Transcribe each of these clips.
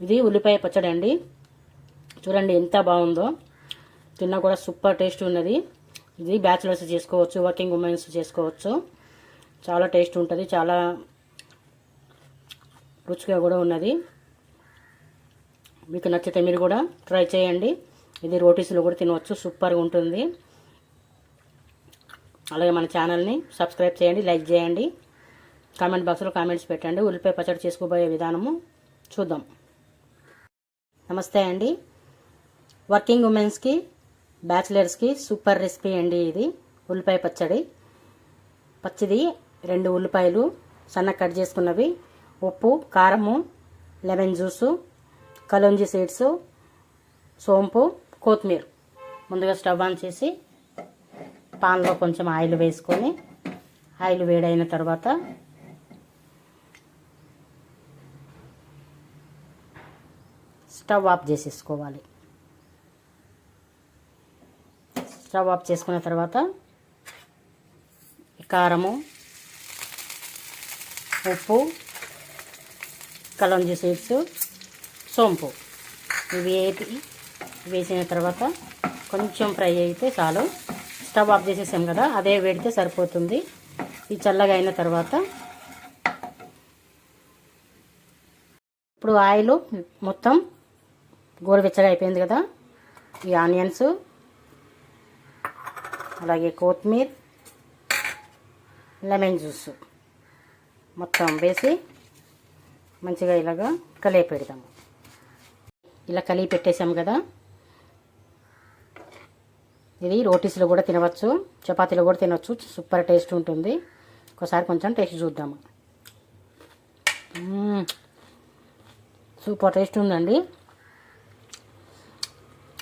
ఇది ఉల్లిపాయ పచ్చడి అండి. చూడండి ఎంత బాగుందో. తిన్నా కూడా సూపర్ టేస్ట్ ఉన్నది. ఇది బ్యాచిలర్స్ చేసుకోవచ్చు వర్కింగ్ ఉమెన్స్ చేసుకోవచ్చు. చాలా టేస్ట్ ఉంటుంది చాలా రుచిగా కూడా ఉన్నది. మీకు నచ్చితే మీరు కూడా ట్రై చేయండి. ఇది రోటీస్లో కూడా తినవచ్చు సూపర్గా ఉంటుంది. అలాగే మన ఛానల్ని సబ్స్క్రైబ్ చేయండి లైక్ చేయండి. కామెంట్ బాక్స్లో కామెంట్స్ పెట్టండి. ఉల్లిపాయ పచ్చడి చేసుకోబోయే విధానము చూద్దాం. నమస్తే అండి. వర్కింగ్ ఉమెన్స్కి బ్యాచిలర్స్కి సూపర్ రెసిపీ అండి ఇది. ఉల్లిపాయ పచ్చడి. పచ్చిది రెండు ఉల్లిపాయలు సన్నగా కట్ చేసుకున్నవి. ఉప్పు కారము లెమన్ జ్యూసు కలోంజీ సీడ్స్ సోంపు కొత్తిమీర. ముందుగా స్టవ్ ఆన్ చేసి పాన్లో కొంచెం ఆయిల్ వేసుకొని ఆయిల్ వేడైన తర్వాత స్టవ్ ఆఫ్ చేసేసుకోవాలి. స్టవ్ ఆఫ్ చేసుకున్న తర్వాత కారము ఉప్పు కలంజీ సీడ్స్ సోంపు. ఇవి వేపి వేసిన తర్వాత కొంచెం ఫ్రై అయితే చాలు. స్టవ్ ఆఫ్ చేసేసాం కదా అదే వేడితే సరిపోతుంది. ఈ చల్లగా అయిన తర్వాత ఇప్పుడు ఆయిల్ మొత్తం గోరువెచ్చగా అయిపోయింది కదా. ఈ ఆనియన్స్ అలాగే కొత్తిమీర లెమన్ జ్యూస్ మొత్తం వేసి మంచిగా ఇలాగా కలిపి పెడతాము. ఇలా కలిపి పెట్టేసాము కదా. ఇది రోటీస్లో కూడా తినవచ్చు చపాతీలో కూడా తినవచ్చు సూపర్ టేస్ట్ ఉంటుంది. ఒకసారి కొంచెం టేస్ట్ చూద్దాము. సూపర్ టేస్ట్ ఉందండి.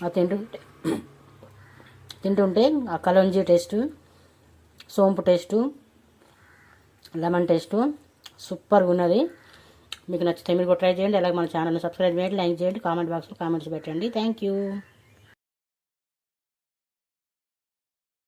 అది తింటుంటే తింటుంటే ఆ కలంజీ టేస్టు సోంపు టేస్టు లెమన్ టేస్టు సూపర్గా ఉన్నది. మీకు నచ్చితే మీరు కూడా ట్రై చేయండి. అలాగే మన ఛానల్ని సబ్స్క్రైబ్ చేయండి లైక్ చేయండి కామెంట్ బాక్స్లో కామెంట్స్ పెట్టండి. Thank you.